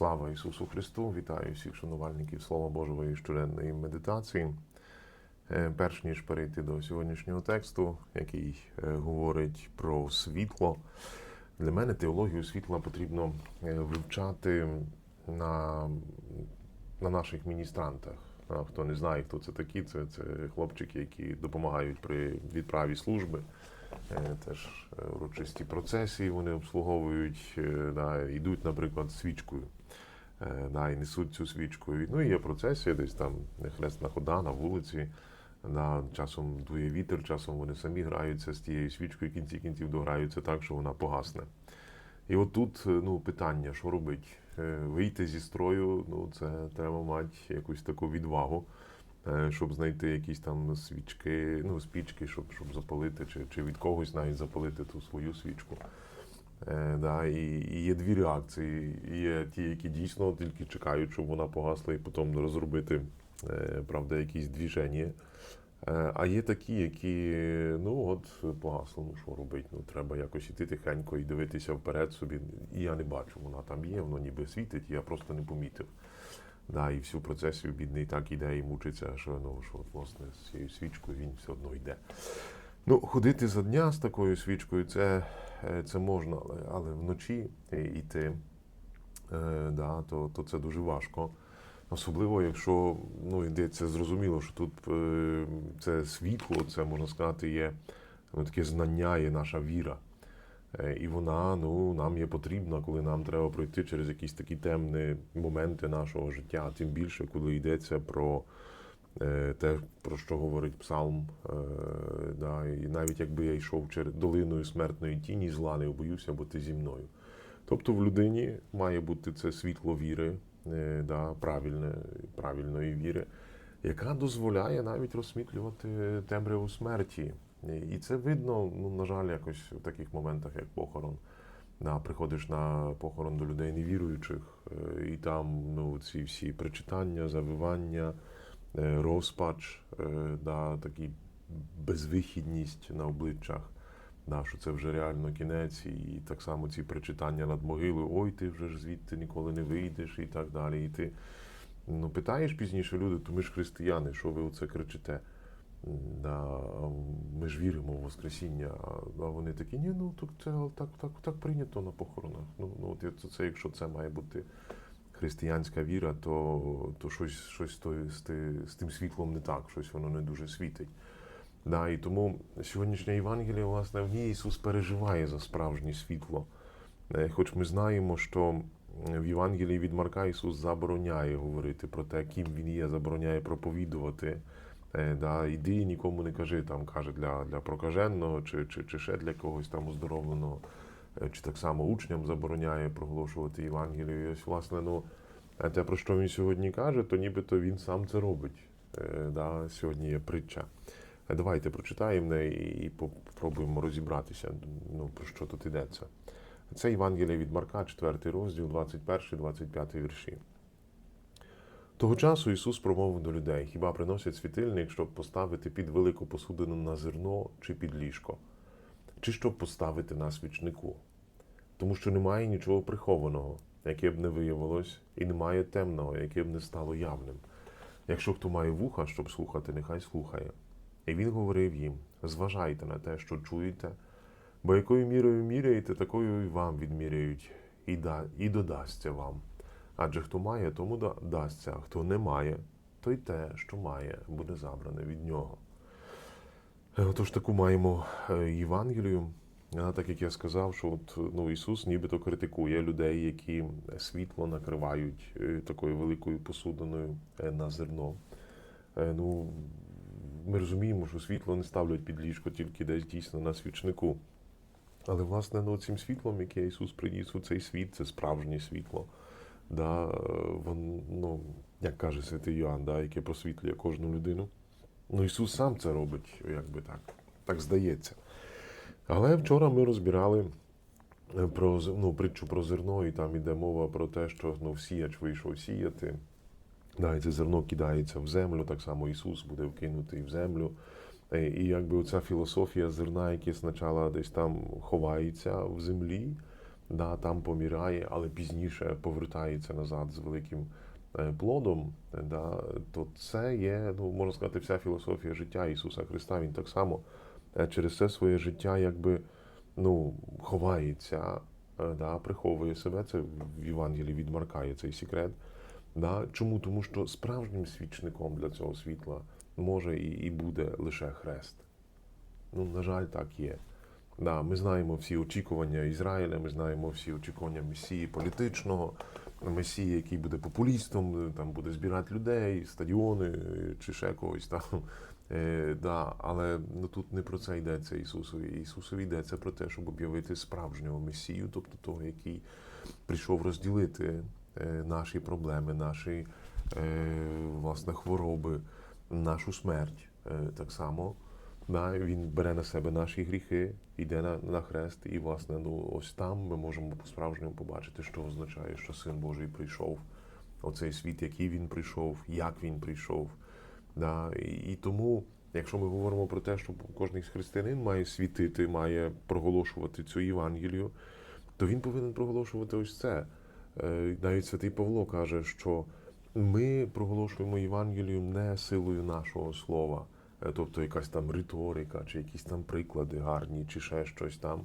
Слава Ісусу Христу! Вітаю всіх шанувальників Слова Божого і щоденної медитації. Е, Перш ніж перейти до сьогоднішнього тексту, який е, говорить про світло, для мене теологію світла потрібно е, вивчати на, на наших міністрантах. Хто не знає, хто це такі, це, це хлопчики, які допомагають при відправі служби. Е, Теж е, урочисті процесії вони обслуговують, е, да, йдуть, наприклад, свічкою. е, Да, і несуть цю свічку. Ну і є процесія, десь там хресна хода на вулиці. Да, часом дує вітер, часом вони самі граються з тією свічкою, в кінці кінців дограються так, що вона погасне. І от тут е, ну, питання, що робити? Е, Вийти зі строю, ну це треба мати якусь таку відвагу, е, щоб знайти якісь там свічки, ну, спічки, щоб, щоб запалити, чи, чи від когось навіть запалити ту свою свічку. Е, да, і, і є дві реакції. Є ті, які дійсно тільки чекають, щоб вона погасла, і потім розробити е, правда, якісь двіження. Е, А є такі, які ну от погасло, ну що робити? Ну треба якось іти тихенько і дивитися вперед собі. І я не бачу, вона там є, воно ніби світить, я просто не помітив. Да, і всю процесію бідний так іде і мучиться, що ну що от, власне з цією свічкою він все одно йде. Ну, ходити за дня з такою свічкою, це, е, це можна, але, але вночі е, йти, е, да, то, то це дуже важко. Особливо, якщо ну, йдеться зрозуміло, що тут е, це світло, це можна сказати, є ну, таке знання, є наша віра. Е, І вона ну, нам є потрібна, коли нам треба пройти через якісь такі темні моменти нашого життя, тим більше, коли йдеться про е, те, про що говорить Псалм. Е, Да, і навіть якби я йшов через долиною смертної тіні, зла не боюся, бо ти зі мною. Тобто в людині має бути це світло віри, да, правильне, правильної віри, яка дозволяє навіть розсвітлювати темряву смерті. І це видно, ну, на жаль, якось в таких моментах, як похорон. Да, приходиш на похорон до людей невіруючих, е, і там ну, ці всі причитання, завивання, е, розпач, е, да, такі безвихідність на обличчях, да, що це вже реально кінець, і так само ці причитання над могилою, ой, ти вже ж звідти ніколи не вийдеш, і так далі. І ти ну, питаєш пізніше люди, то ми ж християни, що ви оце кричите? Да, ми ж віримо в Воскресіння, а вони такі, ні, ну так це так, так, так прийнято на похоронах. Ну, ну от це, це, якщо це має бути християнська віра, то, то щось, щось то, з, з тим світлом не так, щось воно не дуже світить. Да, і тому сьогоднішнє Євангеліє, власне, в ній Ісус переживає за справжнє світло. Е, Хоч ми знаємо, що в Євангелії від Марка Ісус забороняє говорити про те, ким Він є, забороняє проповідувати. Е, Да, іди нікому не кажи, там каже для, для прокаженого чи, чи, чи ще для когось там оздоровленого, Е, чи так само учням забороняє проголошувати Євангелію. І ось, власне, ну, е, те, про що він сьогодні каже, то нібито він сам це робить. Да, сьогодні є притча. Давайте прочитаємо і попробуємо розібратися, ну, про що тут йдеться. Це Євангеліє від Марка, 4 розділ, 21-25 вірші. Того часу Ісус промовив до людей: хіба приносять світильник, щоб поставити під велику посудину на зерно чи під ліжко, чи щоб поставити на свічнику? Тому що немає нічого прихованого, яке б не виявилось, і немає темного, яке б не стало явним. Якщо хто має вуха, щоб слухати, нехай слухає. І він говорив їм: зважайте на те, що чуєте, бо якою мірою міряєте, такою і вам відміряють, і, да, і додасться вам. Адже хто має, тому да- дасться, а хто не має, то й те, що має, буде забране від нього. Е, Отож, таку маємо е, Євангелію. Так як я сказав, що от, ну, Ісус нібито критикує людей, які світло накривають е, такою великою посудиною на зерно. Ну, ми розуміємо, що світло не ставлять під ліжко тільки десь дійсно на свічнику. Але, власне, ну, цим світлом, яке Ісус приніс у цей світ, це справжнє світло. Да, вон, ну, як каже святий Йоанн, да, яке просвітлює кожну людину. Ну, Ісус сам це робить, якби так, так здається. Але вчора ми розбирали е, про ну, притчу про зерно, і там іде мова про те, що ну, сіяч вийшов сіяти. Да, і це зерно кидається в землю, так само Ісус буде вкинутий в землю. Е, І якби оця філософія зерна, яке спочатку десь там ховається в землі, да, там помирає, але пізніше повертається назад з великим е, плодом, да, то це є, ну, можна сказати, вся філософія життя Ісуса Христа. Він так само е, через це своє життя якби ну, ховається, е, да, приховує себе. Це в Євангелії від Марка є цей секрет. Да? Чому? Тому що справжнім свічником для цього світла може і, і буде лише хрест. Ну, на жаль, так є. Да, ми знаємо всі очікування Ізраїля, ми знаємо всі очікування Месії політичного, Месії, який буде популістом, там буде збирати людей, стадіони чи ще когось там. Е, да, але ну, тут не про це йдеться Ісусові. Ісусові йдеться про те, щоб об'явити справжнього Месію, тобто того, який прийшов розділити е, наші проблеми, наші е, власне хвороби, нашу смерть. Е, так само. Да, він бере на себе наші гріхи, йде на, на хрест, і, власне, ну, ось там ми можемо по-справжньому побачити, що означає, що Син Божий прийшов. Оцей світ, який він прийшов, як він прийшов. Да, і, і тому, якщо ми говоримо про те, що кожен християнин має світити, має проголошувати цю Євангелію, то він повинен проголошувати ось це. Е, Навіть святий Павло каже, що ми проголошуємо Євангелію не силою нашого слова, тобто якась там риторика, чи якісь там приклади гарні, чи ще щось там.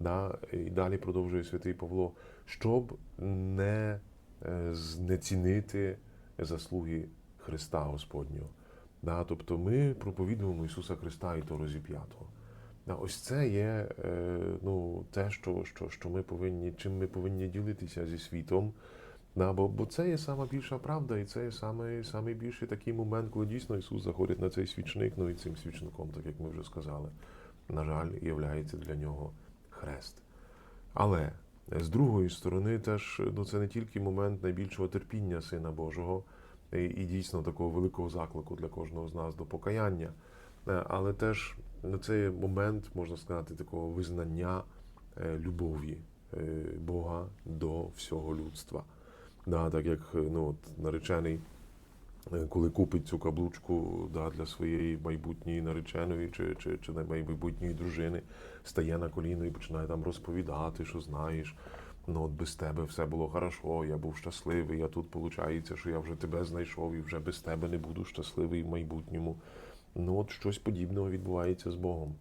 Да? І далі продовжує святий Павло, щоб не е, знецінити заслуги Христа Господнього. Да? Тобто ми проповідуємо Ісуса Христа і то розіп'ятого. Да, ось це є е, ну, те, що, що, що ми повинні, чим ми повинні ділитися зі світом. Да, бо, бо це є сама більша правда, і це є саме, саме більший такий момент, коли дійсно Ісус заходить на цей свічник, ну і цим свічником, так як ми вже сказали, на жаль, являється для нього хрест. Але з другої сторони, теж ну, це не тільки момент найбільшого терпіння Сина Божого і, і дійсно такого великого заклику для кожного з нас до покаяння, е, але теж ну, це є момент, можна сказати, такого визнання е, любові е, Бога до всього людства. Да, так як е, ну, от, наречений, е, коли купить цю каблучку да, для своєї майбутньої нареченої чи, чи, чи майбутньої дружини, стає на коліно і починає там розповідати, що знаєш. Ну, от без тебе все було хорошо, я був щасливий, а тут виходить, що я вже тебе знайшов і вже без тебе не буду щасливий в майбутньому. Ну, от щось подібного відбувається з Богом.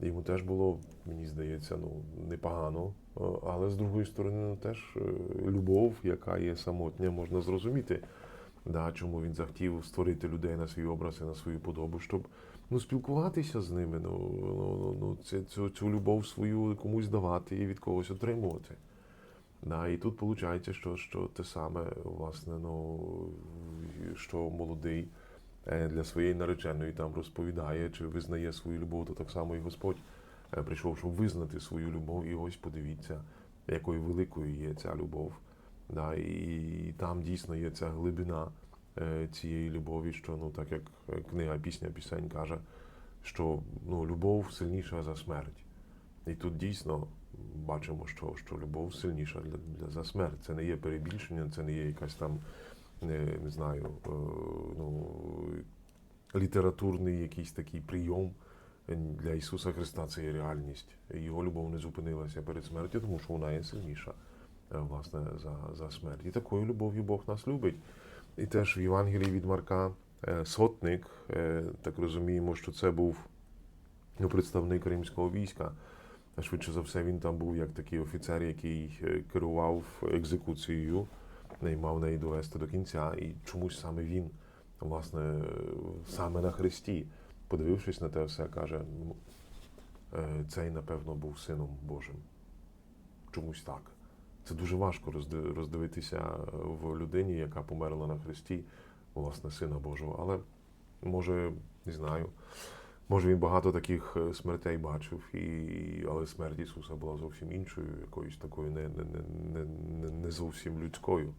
Йому теж було, мені здається, ну, непогано. Е, Але з другої сторони, ну, теж е, любов, яка є самотня, можна зрозуміти, да, чому він захотів створити людей на свій образ і на свою подобу, щоб ну, спілкуватися з ними, ну, ну, ну, ну, це, цю, цю любов свою комусь давати і від когось отримувати. Да, і тут виходить, що, що те саме, власне, ну, що молодий для своєї нареченої там розповідає чи визнає свою любов, то так само і Господь е, прийшов, щоб визнати свою любов. І ось подивіться, якою великою є ця любов. Да, і там дійсно є ця глибина е, цієї любові, що ну, так як е, книга пісня пісень каже, що ну, любов сильніша за смерть. І тут дійсно бачимо, що, що любов сильніша для, для за смерть. Це не є перебільшення, це не є якась там, не, не знаю, е, ну, літературний якийсь такий прийом. Для Ісуса Христа це є реальність. Його любов не зупинилася перед смертю, тому що вона є сильніша е, власне, за, за смерть. І такою любов'ю Бог нас любить. І теж в Євангелії від Марка е, сотник, так розуміємо, що це був ну, представник римського війська. Швидше за все, він там був як такий офіцер, який керував екзекуцією, і мав неї довести до кінця. І чомусь саме він, власне, саме на Христі, подивившись на те все, каже: ну, е, цей, напевно, був сином Божим. Чомусь так. Це дуже важко роздивитися в людині, яка померла на Христі, власне, Сина Божого. Але може, не знаю. Може, він багато таких е, смертей бачив, і... але смерть Ісуса була зовсім іншою, якоюсь такою не, не, не, не- не зовсім людською.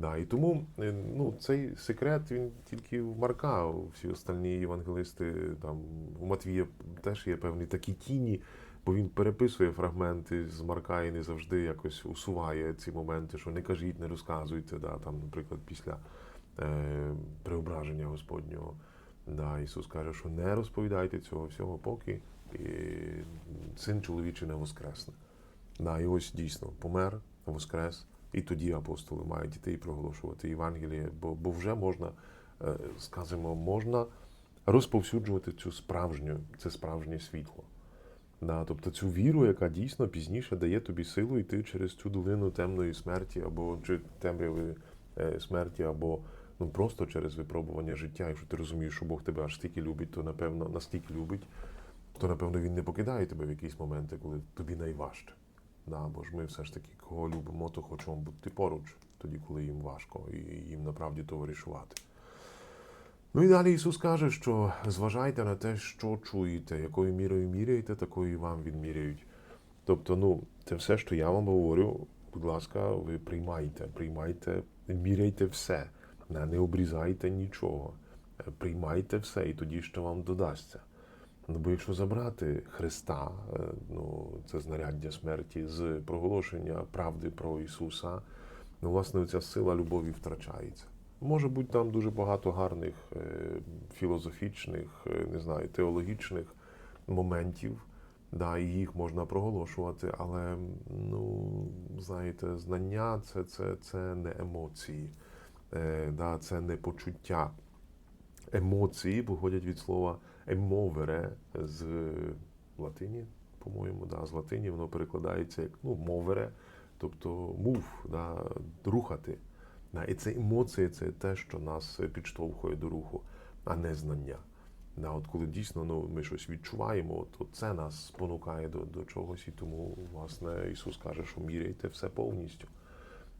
Да, і тому е, ну, цей секрет він тільки в Марка, всі остальні євангелисти, там у Матвія теж є певні такі тіні, бо він переписує фрагменти з Марка і не завжди якось усуває ці моменти, що не кажіть, не розказуйте. Да, там, наприклад, після е, преображення Господнього. Да, Ісус каже, що не розповідайте цього всього, поки і син чоловічий не воскресне. Да, і ось дійсно помер, воскрес, і тоді апостоли мають і проголошувати Євангеліє, бо, бо вже можна, е, скажімо, можна розповсюджувати цю справжню, це справжнє світло. Да, тобто цю віру, яка дійсно пізніше дає тобі силу йти через цю долину темної смерті, або чи темряви е, смерті, або ну просто через випробування життя. Якщо ти розумієш, що Бог тебе аж стільки любить, то напевно настільки любить, то напевно він не покидає тебе в якісь моменти, коли тобі найважче. Да, бо ж ми все ж таки, кого любимо, то хочемо бути поруч, тоді, коли їм важко, і їм направді товаришувати. Ну і далі Ісус каже, що зважайте на те, що чуєте, якою мірою міряєте, такою вам відміряють. Тобто, ну, це все, що я вам говорю, будь ласка, ви приймайте, приймайте, міряйте все, не обрізайте нічого, приймайте все, і тоді що вам додасться. Ну, бо якщо забрати Христа, е, ну, це знаряддя смерті, з проголошення правди про Ісуса, ну, власне, ця сила любові втрачається. Може бути там дуже багато гарних е, філософічних, е, не знаю, теологічних моментів, да, і їх можна проголошувати, але ну, знаєте, знання це, це, це не емоції, да, це не почуття. Емоції походять від слова емовере з латині, по-моєму, да, з латині воно перекладається як ну, мовере, тобто мув, да, рухати. Да, і це емоції це те, що нас підштовхує до руху, а не знання. Да, от коли дійсно ну, ми щось відчуваємо, то це нас спонукає до, до чогось, і тому, власне, Ісус каже, що міряйте все повністю.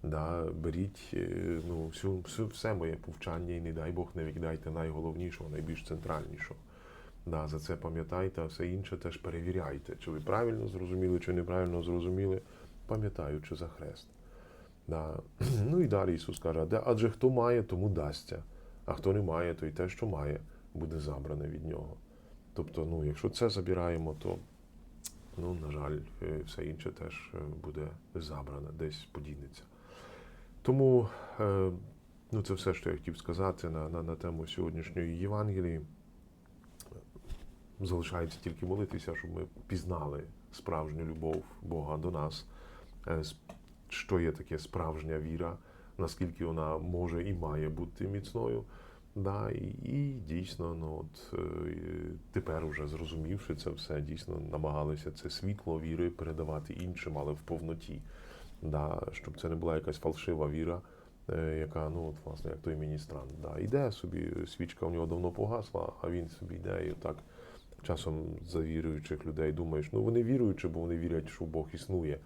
Да, беріть е, ну, всю, всю, все моє повчання і не дай Бог не віддайте найголовнішого, найбільш центральнішого. Да, за це пам'ятайте, а все інше теж перевіряйте, чи ви правильно зрозуміли, чи неправильно зрозуміли, пам'ятаючи за хрест. Да. Ну і далі Ісус каже, адже хто має, тому дасться, а хто не має, то й те, що має, буде забране від нього. Тобто, ну, якщо це забираємо, то, ну, на жаль, е, все інше теж е, буде забране, десь подінеться. Тому е, ну, це все, що я хотів сказати на, на, на тему сьогоднішньої Євангелії. Залишається тільки молитися, щоб ми пізнали справжню любов Бога до нас, е, що є таке справжня віра, наскільки вона може і має бути міцною. Да, і, і дійсно, ну от е, тепер, вже зрозумівши це все, дійсно намагалися це світло віри передавати іншим, але в повноті. Да, щоб це не була якась фальшива віра, е, яка, ну от, власне, як той міністрант. Да, іде собі, свічка в нього давно погасла, а він собі йде і так часом за віруючих людей думаєш, ну вони віруючі, бо вони вірять, що Бог існує.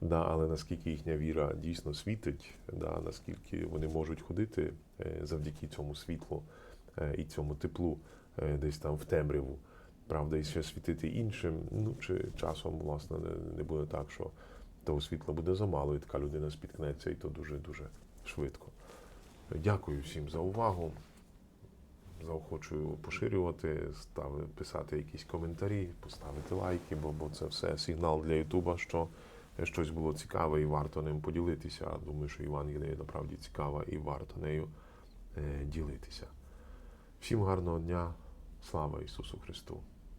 Да, але наскільки їхня віра дійсно світить, да, наскільки вони можуть ходити е, завдяки цьому світлу е, і цьому теплу е, десь там в темряву, правда, і ще світити іншим, ну чи часом, власне, не, буде так, що того світла буде замало, і така людина спіткнеться, і то дуже-дуже швидко. Дякую всім за увагу. Заохочую поширювати, ставити, писати якісь коментарі, поставити лайки, бо, бо це все сигнал для Ютуба, що щось було цікаве і варто ним поділитися. Думаю, що Євангелія направді цікава і варто нею е, ділитися. Всім гарного дня, слава Ісусу Христу!